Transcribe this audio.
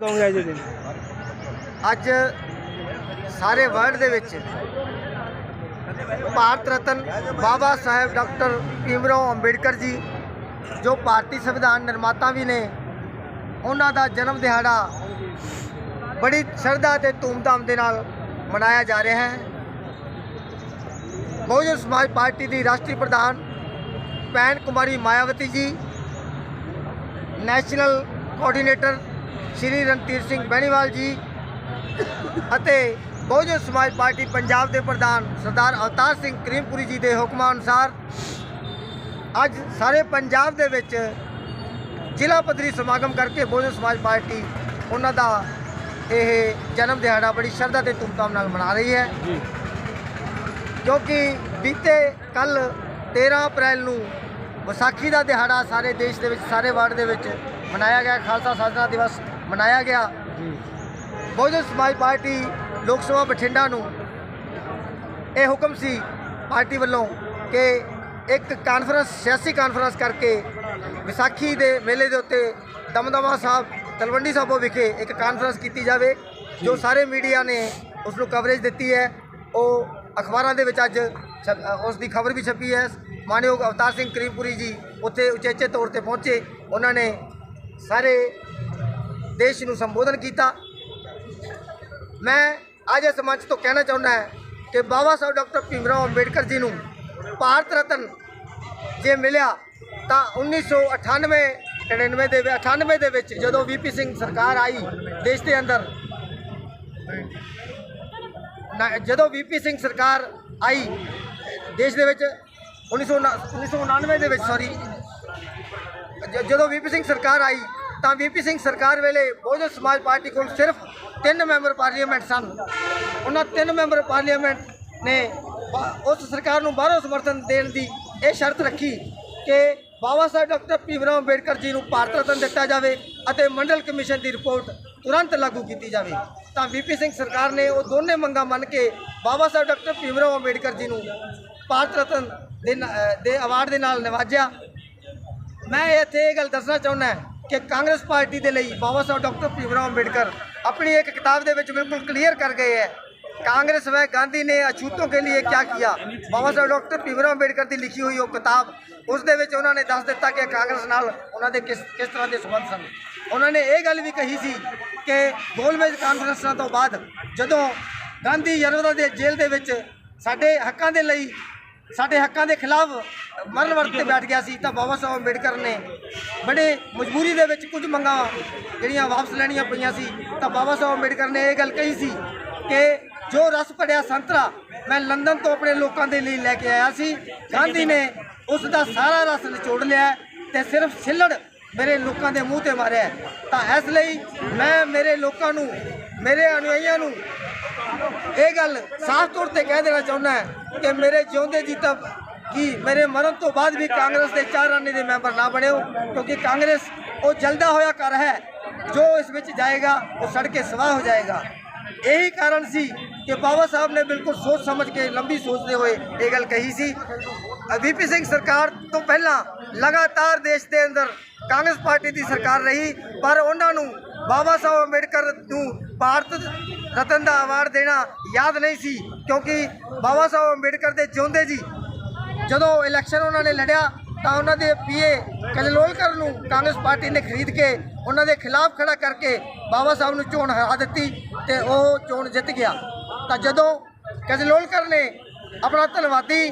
ਕਹੋਗੇ ਅੱਜ ਦੇ ਦਿਨ ਅੱਜ ਸਾਰੇ ਵਰਲਡ ਦੇ ਵਿੱਚ ਭਾਰਤ ਰਤਨ ਬਾਬਾ ਸਾਹਿਬ ਡਾਕਟਰ ਭੀਮਰਾਓ ਅੰਬੇਡਕਰ ਜੀ, ਜੋ ਭਾਰਤੀ ਸੰਵਿਧਾਨ ਨਿਰਮਾਤਾ ਵੀ ਨੇ, ਉਹਨਾਂ ਦਾ ਜਨਮ ਦਿਹਾੜਾ ਬੜੀ ਸ਼ਰਧਾ ਤੇ ਧੂਮਧਾਮ ਦੇ ਨਾਲ ਮਨਾਇਆ ਜਾ ਰਿਹਾ ਹੈ। ਬਹੁਜਨ ਸਮਾਜ ਪਾਰਟੀ ਦੀ ਰਾਸ਼ਟਰੀ ਪ੍ਰਧਾਨ ਭੈਣ ਕੁਮਾਰੀ ਮਾਇਆਵਤੀ ਜੀ, ਨੈਸ਼ਨਲ ਕੋਆਰਡੀਨੇਟਰ ਸ਼੍ਰੀ ਰਣਧੀਰ ਸਿੰਘ ਬੈਣੀਵਾਲ ਜੀ ਅਤੇ ਬਹੁਜਨ ਸਮਾਜ ਪਾਰਟੀ ਪੰਜਾਬ ਦੇ ਪ੍ਰਧਾਨ ਸਰਦਾਰ ਅਵਤਾਰ ਸਿੰਘ ਕਰੀਮਪੁਰੀ ਜੀ ਦੇ ਹੁਕਮਾਂ ਅਨੁਸਾਰ ਅੱਜ ਸਾਰੇ ਪੰਜਾਬ ਦੇ ਵਿੱਚ ਜ਼ਿਲ੍ਹਾ ਪੱਧਰੀ ਸਮਾਗਮ ਕਰਕੇ ਬਹੁਜਨ ਸਮਾਜ ਪਾਰਟੀ ਉਹਨਾਂ ਦਾ ਇਹ ਜਨਮ ਦਿਹਾੜਾ ਬੜੀ ਸ਼ਰਧਾ ਤੇ ਧੂਮਧਾਮ ਨਾਲ ਮਨਾ ਰਹੀ ਹੈ। ਕਿਉਂਕਿ ਬੀਤੇ ਕੱਲ 13 ਅਪ੍ਰੈਲ ਨੂੰ ਵਿਸਾਖੀ ਦਾ ਦਿਹਾੜਾ ਸਾਰੇ ਦੇਸ਼ ਦੇ ਵਿੱਚ ਸਾਰੇ ਵਰਲਡ ਦੇ ਵਿੱਚ ਮਨਾਇਆ ਗਿਆ ਖਾਲਸਾ ਸਾਜਨਾ ਦਿਵਸ ਮਨਾਇਆ ਗਿਆ। ਬਹੁਜਨ ਸਮਾਜ ਪਾਰਟੀ ਲੋਕ ਸਭਾ ਬਠਿੰਡਾ ਨੂੰ ਇਹ ਹੁਕਮ ਸੀ ਪਾਰਟੀ ਵੱਲੋਂ ਕਿ ਇੱਕ ਕਾਨਫਰੰਸ ਸਿਆਸੀ ਕਾਨਫਰੰਸ ਕਰਕੇ ਵਿਸਾਖੀ ਦੇ ਮੇਲੇ ਦੇ ਉੱਤੇ ਦਮਦਮਾ ਸਾਹਿਬ ਤਲਵੰਡੀ ਸਾਬੋ ਵਿਖੇ ਇੱਕ ਕਾਨਫਰੰਸ ਕੀਤੀ ਜਾਵੇ ਜੋ ਸਾਰੇ ਮੀਡੀਆ ਨੇ ਉਸ ਨੂੰ ਕਵਰੇਜ ਦਿੱਤੀ ਹੈ। ਉਹ ਅਖਬਾਰਾਂ ਦੇ ਵਿੱਚ ਅੱਜ ਉਸ ਦੀ ਖਬਰ ਵੀ ਛਪੀ ਹੈ। ਮਾਨਯੋਗ ਅਵਤਾਰ ਸਿੰਘ ਕਰੀਮਪੁਰੀ ਜੀ ਉੱਥੇ ਉਚੇਚੇ ਤੌਰ ਤੇ ਪਹੁੰਚੇ। ਉਹਨਾਂ ਨੇ ਸਾਰੇ ਦੇਸ਼ ਨੂੰ ਸੰਬੋਧਨ ਕੀਤਾ। ਮੈਂ ਅੱਜ ਇਸ ਮੰਚ ਤੋਂ ਕਹਿਣਾ ਚਾਹੁੰਦਾ ਹਾਂ ਕਿ ਬਾਬਾ ਸਾਹਿਬ ਡਾਕਟਰ ਭੀਮਰਾਓ ਅੰਬੇਡਕਰ ਜੀ ਨੂੰ ਭਾਰਤ ਰਤਨ ਜੇ ਮਿਲਿਆ ਤਾਂ 1998 99 ਦੇ ਵਿੱਚ 98 ਦੇ ਵਿੱਚ ਜਦੋਂ ਵੀਪੀ ਸਿੰਘ ਸਰਕਾਰ ਆਈ ਦੇਸ਼ ਦੇ ਅੰਦਰ, ਨਾ- ਜਦੋਂ ਵੀਪੀ ਸਿੰਘ ਸਰਕਾਰ ਆਈ ਦੇਸ਼ ਦੇ ਵਿੱਚ 1999 ਦੇ ਵਿੱਚ ਸੌਰੀ ਜਦੋਂ ਵੀਪੀ ਸਿੰਘ ਸਰਕਾਰ ਆਈ, ਤਾਂ ਵੀਪੀ ਸਿੰਘ ਸਰਕਾਰ ਵੇਲੇ ਬਹੁਜਨ ਸਮਾਜ ਪਾਰਟੀ ਕੋਲ ਸਿਰਫ ਤਿੰਨ ਮੈਂਬਰ ਪਾਰਲੀਮੈਂਟ ਸਨ। ਉਹਨਾਂ ਤਿੰਨ ਮੈਂਬਰ ਪਾਰਲੀਮੈਂਟ ਨੇ ਉਸ ਸਰਕਾਰ ਨੂੰ ਬਾਹਰੋਂ ਸਮਰਥਨ ਦੇਣ ਦੀ ਇਹ ਸ਼ਰਤ ਰੱਖੀ ਕਿ ਬਾਬਾ ਸਾਹਿਬ ਡਾਕਟਰ ਭੀਮਰਾਓ ਅੰਬੇਡਕਰ ਜੀ ਨੂੰ ਭਾਰਤ ਰਤਨ ਦਿੱਤਾ ਜਾਵੇ ਅਤੇ ਮੰਡਲ ਕਮਿਸ਼ਨ ਦੀ ਰਿਪੋਰਟ ਤੁਰੰਤ ਲਾਗੂ ਕੀਤੀ ਜਾਵੇ। ਤਾਂ ਵੀਪੀ ਸਿੰਘ ਸਰਕਾਰ ਨੇ ਉਹ ਦੋਨੇ ਮੰਗਾਂ ਮੰਨ ਕੇ ਬਾਬਾ ਸਾਹਿਬ ਡਾਕਟਰ ਭੀਮਰਾਓ ਅੰਬੇਡਕਰ ਜੀ ਨੂੰ ਭਾਰਤ ਰਤਨ ਦੇ ਨ- ਦੇ ਅਵਾਰਡ ਦੇ ਨਾਲ ਨਿਵਾਜਿਆ। ਮੈਂ ਇੱਥੇ ਇਹ ਗੱਲ ਦੱਸਣਾ ਚਾਹੁੰਦਾ ਕਿ ਕਾਂਗਰਸ ਪਾਰਟੀ ਦੇ ਲਈ ਬਾਬਾ ਸਾਹਿਬ ਡਾਕਟਰ ਭੀਮਰਾਓ ਅੰਬੇਡਕਰ ਆਪਣੀ ਇੱਕ ਕਿਤਾਬ ਦੇ ਵਿੱਚ ਬਿਲਕੁਲ ਕਲੀਅਰ ਕਰ ਗਏ ਹੈ कांग्रेस व गांधी ने अछूतों के लिए क्या किया ਬਾਬਾ ਸਾਹਿਬ ਡਾਕਟਰ ਭੀਮਰਾਓ ਅੰਬੇਡਕਰ ਦੀ ਲਿਖੀ ਹੋਈ ਉਹ ਕਿਤਾਬ ਉਸ ਦੇ ਵਿੱਚ ਉਹਨਾਂ ਨੇ ਦੱਸ ਦਿੱਤਾ ਕਿ ਕਾਂਗਰਸ ਨਾਲ ਉਹਨਾਂ ਦੇ ਕਿਸ ਕਿਸ ਤਰ੍ਹਾਂ ਦੇ ਸੰਬੰਧ ਸਨ ਉਹਨਾਂ ਨੇ ਇਹ ਗੱਲ ਵੀ ਕਹੀ ਸੀ ਕਿ ਗੋਲਮੇਜ ਕਾਨਫਰੰਸਾਂ ਤੋਂ ਬਾਅਦ ਜਦੋਂ ਗਾਂਧੀ ਯਰੋਦਾ ਦੇ ਜੇਲ੍ਹ ਦੇ ਵਿੱਚ ਸਾਡੇ ਹੱਕਾਂ ਦੇ ਲਈ ਸਾਡੇ ਹੱਕਾਂ ਦੇ ਖਿਲਾਫ ਮਰਨ ਵਰਤ ਤੇ ਬੈਠ ਗਿਆ ਸੀ ਤਾਂ ਬਾਬਾ ਸਾਹਿਬ ਅੰਬੇਡਕਰ ਨੇ ਬੜੇ ਮਜਬੂਰੀ ਦੇ ਵਿੱਚ ਕੁਝ ਮੰਗਾਂ ਜਿਹੜੀਆਂ ਵਾਪਸ ਲੈਣੀਆਂ ਪਈਆਂ ਸੀ ਤਾਂ ਬਾਬਾ ਸਾਹਿਬ ਅੰਬੇਡਕਰ ਨੇ ਇਹ ਗੱਲ ਕਹੀ ਸੀ ਕਿ ਜੋ ਰਸ ਭੜਿਆ ਸੰਤਰਾ ਮੈਂ ਲੰਡਨ ਤੋਂ ਆਪਣੇ ਲੋਕਾਂ ਦੇ ਲਈ ਲੈ ਕੇ ਆਇਆ ਸੀ, ਗਾਂਧੀ ਨੇ ਉਸ ਦਾ ਸਾਰਾ ਰਸ ਨਿਚੋੜ ਲਿਆ ਤੇ ਸਿਰਫ ਛਿੱਲੜ ਮੇਰੇ ਲੋਕਾਂ ਦੇ ਮੂੰਹ ਤੇ ਮਾਰਿਆ। ਤਾਂ ਇਸ ਲਈ ਮੈਂ ਮੇਰੇ ਲੋਕਾਂ ਨੂੰ, ਮੇਰੇ ਅਨੁਯਾਈਆਂ ਨੂੰ ਇਹ ਗੱਲ ਸਾਫ਼ ਤੌਰ ਤੇ ਕਹਿ ਦੇਣਾ ਚਾਹੁੰਦਾ ਕਿ ਮੇਰੇ ਜਿਉਂਦੇ ਜੀ ਤਾਂ ਕੀ ਮੇਰੇ ਮਰਨ ਤੋਂ ਬਾਅਦ ਵੀ ਕਾਂਗਰਸ ਦੇ ਚਾਰ ਆਨੇ ਦੇ ਮੈਂਬਰ ਨਾ ਬਣਿਓ ਕਿਉਂਕਿ ਕਾਂਗਰਸ ਉਹ ਜਲਦਾ ਹੋਇਆ ਕਰ ਹੈ, ਜੋ ਇਸ ਵਿੱਚ ਜਾਏਗਾ, ਉਹ ਸੜ ਕੇ ਸਵਾਹ ਹੋ ਜਾਏਗਾ। ਇਹੀ ਕਾਰਨ ਸੀ ਕਿ ਬਾਬਾ ਸਾਹਿਬ ਨੇ ਬਿਲਕੁਲ ਸੋਚ ਸਮਝ ਕੇ, ਲੰਬੀ ਸੋਚਦੇ ਹੋਏ ਇਹ ਗੱਲ ਕਹੀ ਸੀ। ਵੀਪੀ ਸਿੰਘ ਸਰਕਾਰ ਤੋਂ ਪਹਿਲਾਂ ਲਗਾਤਾਰ ਦੇਸ਼ ਦੇ ਅੰਦਰ ਕਾਂਗਰਸ ਪਾਰਟੀ ਦੀ ਸਰਕਾਰ ਰਹੀ, ਪਰ ਉਹਨਾਂ ਨੂੰ ਬਾਬਾ ਸਾਹਿਬ ਅੰਬੇਡਕਰ ਨੂੰ ਭਾਰਤ ਰਤਨ ਦਾ ਅਵਾਰਡ ਦੇਣਾ ਯਾਦ ਨਹੀਂ ਸੀ, ਕਿਉਂਕਿ ਬਾਬਾ ਸਾਹਿਬ ਅੰਬੇਡਕਰ ਦੇ ਜਿਉਂਦੇ ਜੀ, ਜਦੋਂ ਇਲੈਕਸ਼ਨ ਉਹਨਾਂ ਨੇ ਲੜਿਆ, ਤਾਂ ਉਹਨਾਂ ਦੇ ਪੀਏ ਕਜਲੋਲਕਰ ਨੂੰ ਕਾਂਗਰਸ ਪਾਰਟੀ ਨੇ ਖਰੀਦ ਕੇ ਉਹਨਾਂ ਦੇ ਖਿਲਾਫ ਖੜਾ ਕਰਕੇ ਬਾਬਾ ਸਾਹਿਬ ਨੂੰ ਚੋਣ ਹਰਾ ਦਿੱਤੀ ਤੇ ਉਹ ਚੋਣ ਜਿੱਤ ਗਿਆ। ਤਾਂ ਜਦੋਂ ਕਜਲੋਲਕਰ ਨੇ ਆਪਣਾ ਧੰਨਵਾਦੀ